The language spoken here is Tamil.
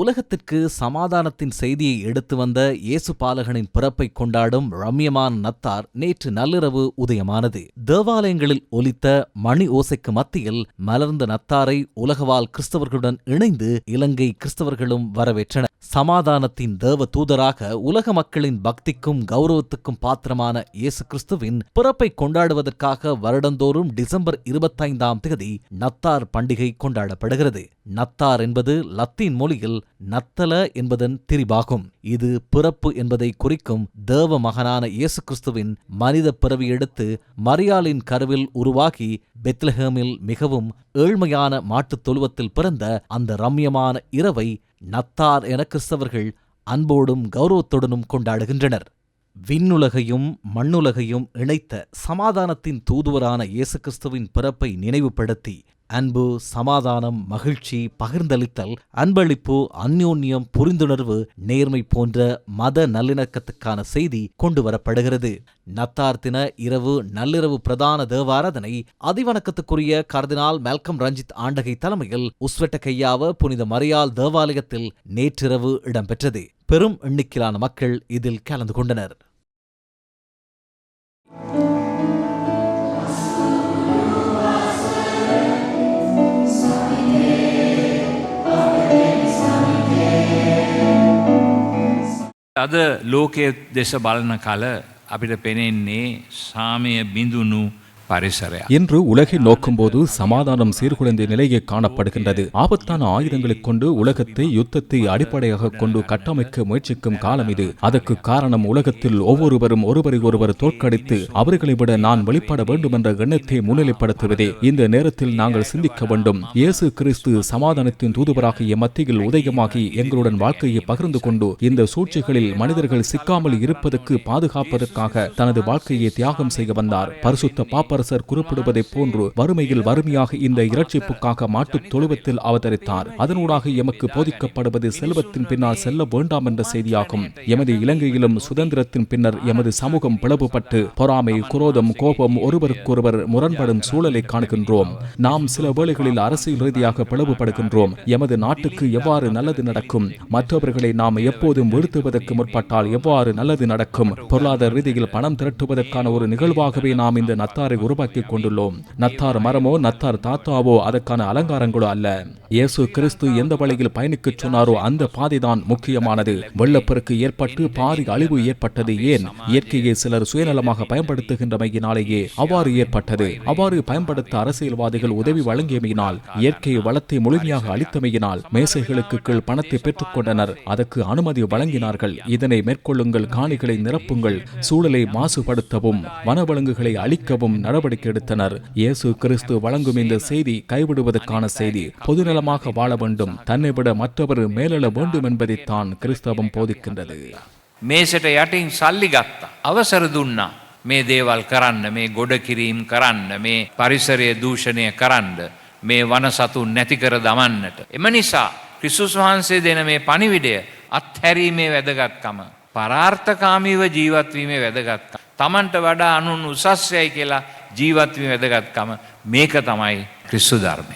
உலகத்திற்கு சமாதானத்தின் செய்தியை எடுத்து வந்த இயேசு பாலகனின் பிறப்பை கொண்டாடும் ரம்யமான நத்தார் நேற்று நள்ளிரவு உதயமானது. தேவாலயங்களில் ஒலித்த மணி ஓசைக்கு மத்தியில் மலர்ந்த நத்தாரை உலகவாழ் கிறிஸ்தவர்களுடன் இணைந்து இலங்கை கிறிஸ்தவர்களும் வரவேற்றனர். சமாதானத்தின் தேவ தூதராக உலக மக்களின் பக்திக்கும் கௌரவத்துக்கும் பாத்திரமான இயேசு கிறிஸ்துவின் பிறப்பை கொண்டாடுவதற்காக வருடந்தோறும் டிசம்பர் இருபத்தைந்தாம் தேதி நத்தார் பண்டிகை கொண்டாடப்படுகிறது. நத்தார் என்பது லத்தீன் மொழியில் நத்தல என்பதன் திரிபாகும். இது பிறப்பு என்பதை குறிக்கும் தேவ மகனான இயேசு கிறிஸ்துவின் மனித பிறவி எடுத்து மரியாளின் கருவில் உருவாகி பெத்லஹேமில் மிகவும் ஏழ்மையான மாட்டுத் தொழுவத்தில் பிறந்த அந்த ரம்யமான இரவை நத்தார் என கிறிஸ்தவர்கள் அன்போடும் கௌரவத்துடனும் கொண்டாடுகின்றனர். விண்ணுலகையும் மண்ணுலகையும் இணைத்த சமாதானத்தின் தூதுவரான இயேசு கிறிஸ்துவின் பிறப்பை நினைவுபடுத்தி அன்பு சமாதானம் மகிழ்ச்சி பகிர்ந்தளித்தல் அன்பளிப்பு அந்யோன்யம் புரிந்துணர்வு நேர்மை போன்ற மத நல்லிணக்கத்துக்கான செய்தி கொண்டு வரப்படுகிறது நத்தார் தின இரவு நள்ளிரவு பிரதான தேவாராதனை அதிவணக்கத்துக்குரிய கர்தினால் மெல்கம் ரஞ்சித் ஆண்டகை தலைமையில் உஸ்வெட்ட கையாவ புனித மரியால் தேவாலயத்தில் நேற்றிரவு இடம்பெற்றது. பெரும் எண்ணிக்கையிலான மக்கள் இதில் கலந்து கொண்டனர். අද ලෝකයේ දෙස බලන කල අපිට පෙනෙන්නේ සාමය බිඳුණු இன்று உலகை நோக்கும்போது சமாதானம் சீர்குலைந்த நிலையே காணப்படுகின்றது. ஆபத்தான ஆயுதங்களைக் கொண்டு உலகத்தை யுத்தத்தை அடிப்படையாக கொண்டு கட்டமைக்க முயற்சிக்கும் காலம் இது. அதற்கு காரணம் உலகத்தில் ஒவ்வொருவரும் ஒருவரை ஒருவர் தோற்கடித்து அவர்களை விட நான் வெளிப்பட வேண்டும் என்ற எண்ணத்தை முன்னிலைப்படுத்துவதே. இந்த நேரத்தில் நாங்கள் சிந்திக்க வேண்டும். இயேசு கிறிஸ்து சமாதானத்தின் தூதுவராகிய மத்தியில் உதயமாகி எங்களுடன் வாழ்க்கையை பகிர்ந்து கொண்டு இந்த சூழ்ச்சிகளில் மனிதர்கள் சிக்காமல் இருப்பதற்கு பாதுகாப்பதற்காக தனது வாழ்க்கையை தியாகம் செய்ய வந்தார். பரிசுத்த பாப்ப இளவரசர் குறிப்பிடுவதைப் போன்று வறுமையில் வறுமையாக இந்த இரட்சிப்புக்காக மாட்டுத் தொழுவத்தில் அவதரித்தார். அதனூடாக எமக்கு போதிக்கப்படுவது செல்வத்தின் பின்னால் செல்ல வேண்டாம் என்ற செய்தியாகும். எமது இலங்கையிலும் சுதந்திரத்தின் பின்னர் எமது சமூகம் பிளவுபட்டு பொறாமை குரோதம் கோபம் ஒருவருக்கொருவர் முரண்படும் சூழலை காணுகின்றோம். நாம் சில வேளைகளில் அரசியல் ரீதியாக பிளவுபடுகின்றோம். எமது நாட்டுக்கு எவ்வாறு நல்லது நடக்கும்? மற்றவர்களை நாம் எப்போதும் வீழ்த்துவதற்கு முற்பட்டால் எவ்வாறு நல்லது நடக்கும்? பொருளாதார ரீதியில் பணம் திரட்டுவதற்கான ஒரு நிகழ்வாகவே நாம் இந்த நத்தாரை உருவாக்கி கொண்டுள்ளோம் நத்தார் மரமோ நத்தார் தாத்தாவோ அதற்கான அலங்காரங்களோ அல்ல. இயேசு கிறிஸ்து எந்த வழியில் பயணிக்க சொன்னாரோ அந்த பாதைதான் முக்கியமானது. வெள்ளப்பெருக்கு ஏற்பட்டு பாரி அழிவு ஏற்பட்டது ஏன்? இயற்கையை சிலர் சுயநலமாக பயன்படுத்துகின்றமையினாலேயே அவ்வாறு ஏற்பட்டது. அவ்வாறு பயன்படுத்த அரசியல்வாதிகள் உதவி வழங்கியமையினால் இயற்கை வளத்தை முழுமையாக அளித்தமையினால் மேசைகளுக்கு கீழ் பணத்தை பெற்றுக்கொண்டனர் அதற்கு அனுமதி வழங்கினார்கள். இதனை மேற்கொள்ளுங்கள் காணிகளை நிரப்புங்கள் சூழலை மாசுபடுத்தவும் வனவிலங்குகளை அழிக்கவும் நட நடவடிக்கை எடுத்தனர் இயேசு கிறிஸ்து வழங்கும் இந்த செய்தி கைவிடுவதற்கான செய்தி பொதுநலமாக வாழ வேண்டும் தன்னை விட மற்றவர் மேலெழ வேண்டும் என்பதைத்தான் கிறிஸ்தவம் போதிக்கின்றது මේසට යටින් සල්ලි ගත්තා. අවසර දුන්නා. මේ දේවල් කරන්න මේ ගොඩ කිරීම් කරන්න මේ පරිසරය දූෂණය කරන්න මේ වනසතුන් නැතිකර දමන්නට. එම නිසා ක්‍රිස්තුස් වහන්සේ දෙන මේ පනිවිඩය අත්හැරීමේ වැදගත්කම. පරාර්ථකාමීව ජීවත්වීමේ වැදගත්කම. තමන්ට වඩා අනුන් උසස්යයි කියලා ජීවත්වීම වැදගත්කම මේක තමයි ක්‍රිස්සු ධර්මය.